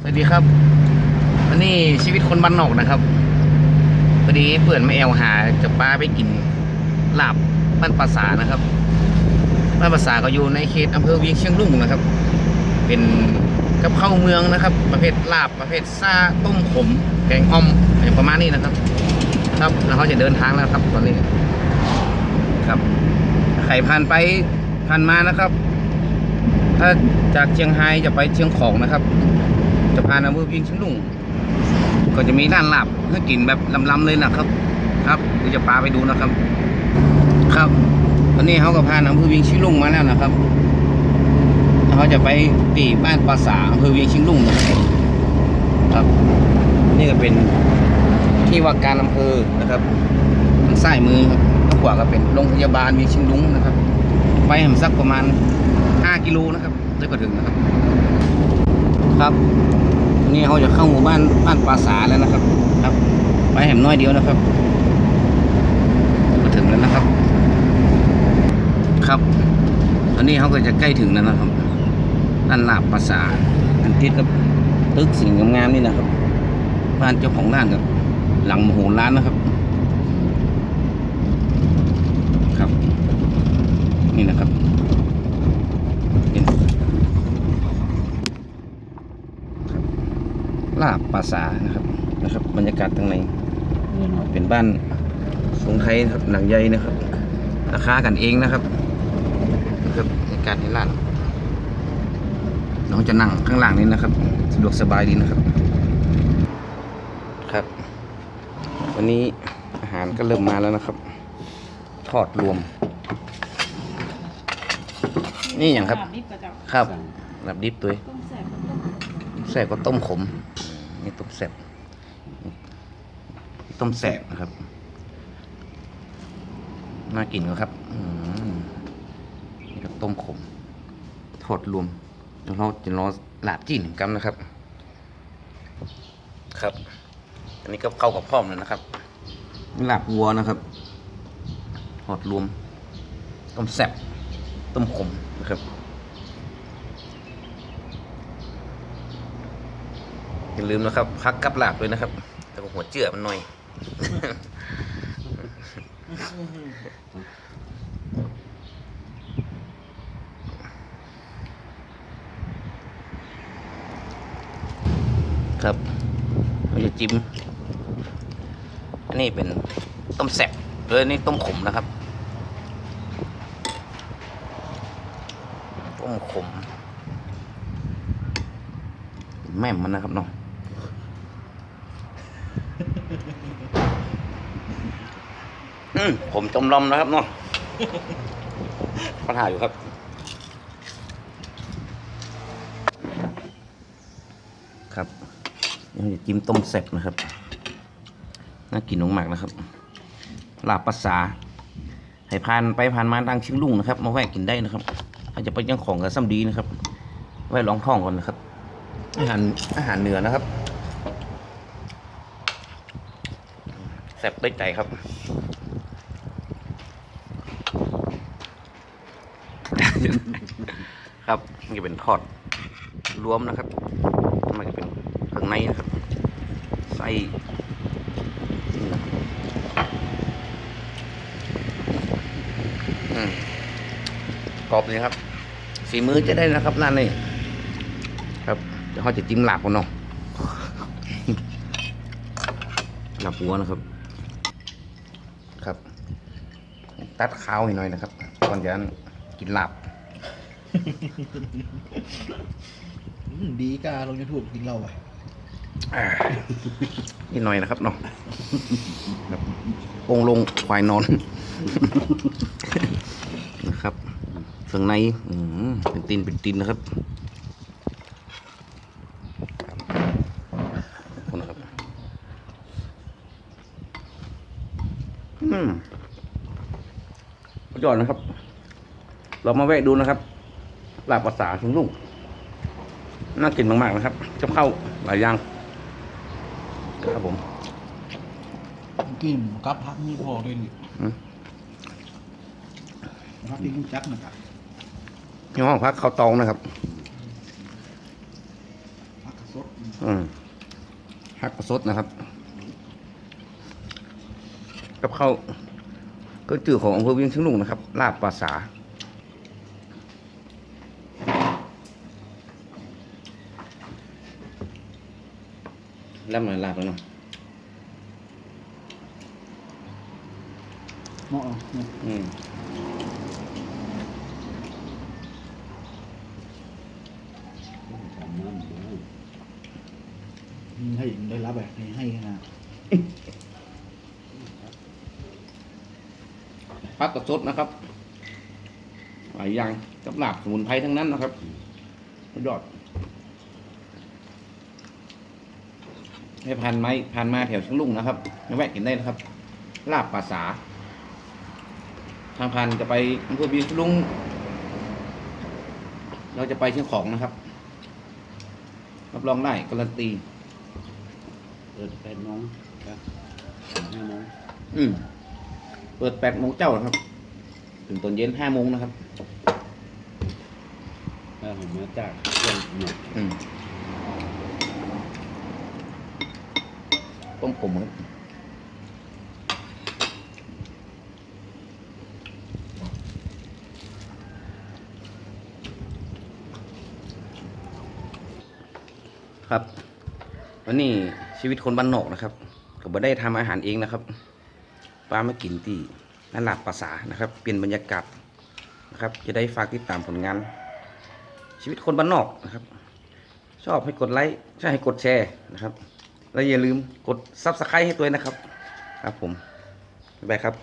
สวัสดีครับวันนี้ชีวิตคนบ้านนอกนะครับพอดีเปิดมาแอลหาจะป้าไปกินลาบบ้านภาษานะครับบ้านภาษาก็อยู่ในเขตอำเภอเวียงเชียงรุ่งนะครับ เป็นกับข้าวเมืองนะครับ ประเภทลาบประเภทซาต้มขมแกงอ่อมอย่างประมาณนี้นะครับ ครับแล้วเขาจะเดินทางแล้วครับตอนนี้ครับใครผ่านไปผ่านมานะครับ ถ้าจากเชียงไฮ้จะไปเชียงของนะครับ จะพานามือวิ่งชียงลุงก็จะมีร้านหลาบให้กินแบบลำๆเลยนะครับ ครับเดี๋ยวจะพาไปดูนะครับ ครับวันนี้เขาก็พานามือวิ่งชียงลุงมาแล้วนะครับเขาจะไปตีบ้านปราสาอำเภอเวียงชียงลุงนะครับครับ นี่ก็เป็นที่ว่าการอำเภอนะครับทางซ้ายมือครับทางขวาก็เป็นโรงพยาบาลเวียงชียงลุงนะครับ ไปหำสักประมาณ 5 กิโลนะครับได้ก็ถึงนะครับ ครับนี่เขาจะเข้าหมู่บ้านบ้านปราสาแล้วนะครับ ครับไปแหมน้อยเดียวนะครับก็ถึงแล้วนะครับ ครับ ตอนนี้เขาก็จะใกล้ถึงแล้วนะครับด้านลาบปราสาทอันติดกับตึกสิ่งงามๆนี่นะครับบ้านเจ้าของร้านกับ หลังมโหฬารนะครับ ครับ นี่นะครับเป็นครับ ลาบปราสาทนะครับนะครับ บรรยากาศตรงในเป็นบ้านทรงไทยนะครับหลังใหญ่นะครับ ราคากันเองนะครับนะครับบรรยากาศในร้านน้องจะนั่งข้างล่างนี้นะครับ สะดวกสบายดีนะครับ ครับ วันนี้อาหารก็เริ่มมาแล้วนะครับ ทอดรวม นี่อย่างครับดิบกระเจ้าครับแบบดิบตัวต้มแซ่บต้มแสบก็ต้มขม นี่ต้มแสบต้มแสบนะครับ น่ากินก็ครับอืมนี่ก็ต้มขมทอดรวมเดี๋ยวเราจะรอหลาบจีนกันนะครับ ครับ อันนี้ก็เข้ากับพร้อมเลยนะครับนี่ลาบวัวนะครับทอดรวมต้มแสบต้มขมนะครับ อย่าลืมนะครับพักกับหลาบด้วยนะครับ แต่ว่าหัวเจือมันหน่อย ครับเราจะจิ้ม อันนี้เป็นต้มแซ่บเลยนี่ต้มขมนะครับ ต้มขม แม่มมันนะครับเนาะ อืม ผมจมลมนะครับเนาะปัญหาอยู่ครับครับยังจะจิ้มต้มแซ่บนะครับ น่ากินมากๆนะครับ ลาบภาษา ให้ผ่านไปผ่านมาทางชิงลุงนะครับ มาแวะกินได้นะครับอาจจะไปยังของกับซ้ำดีนะครับไว้ลองท้องก่อนนะครับ อาหารอาหารเหนือนะครับ แซ่บได้ใจครับ ครับมันจะเป็นทอดรวมนะครับมันจะเป็นเครื่องในนะครับ ไส่กรอบเลยครับสีมือจะได้นะครับร้านนี้ครับเดี๋ยวเขาจะจิ้มหลาบกันเนาะหลาบหัวนะครับ ครับ ตัดข้าวให้หน่อยนะครับก่อนจะกินหลาบ อืมดีกาลงยูทูบกินเราอะอ่านิดหน่อยนะครับเนาะครับองค์ลงควายนอน นะครับเครื่องในอืมเป็นตีนเป็นตีนนะครับขอบคุณนะครับอืมสุดยอดนะครับ เรามาแวะดูนะครับ ลาบภาษาถึงลุงน่ากินมากๆนะครับจะเข้าวหลายอย่างครับผมกินกับพักมีพอด้วยนี่อืมพักที่รู้จักนะครับที่ห้องพักเขาวตองนะครับพักกระสดอืมผักสดนะครับ กับข้าวก็จื่อของอำเภอเวียงเชียงลุงนะครับลาบปลา สาแล้วมันลาบแล้วเนาะเหมาะเนาะอืมให้ได้รับแบบนี้ให้นะผักกระสดนะครับหลายอย่างกับลาบสมุนไพรทั้งนั้นนะครับสุดยอด ให้ผ่านไม้ผ่านมาแถวเชียงลุงนะครับมาแวะกินได้นะครับ ลาบปลาสา ทางผ่านจะไปอำเภอเวียงเชียงลุง เราจะไปเชียงของนะครับรับรองได้การันตีเปิดแปดโมงครับห้าโมงอืมเปิดแปดโมงเจ้านะครับ ถึงตอนเย็นห้าโมงนะครับแล้วผมมาจากเรื่องหมดอืม ต้มผมครับครับวันนี้ชีวิตคนบ้านนอกนะครับก็บ่ได้ทำอาหารเองนะครับปลามากินที่นั่นหลับภาษานะครับ เปลี่ยนบรรยากาศนะครับ จะได้ฝากติดตามผลงาน ชีวิตคนบ้านนอกนะครับ ชอบให้กดไลค์ใช่ให้กดแชร์นะครับ แล้วอย่าลืมกดซับสไครต์ให้ตัวเองนะครับ ครับผม บ๊ายบายครับ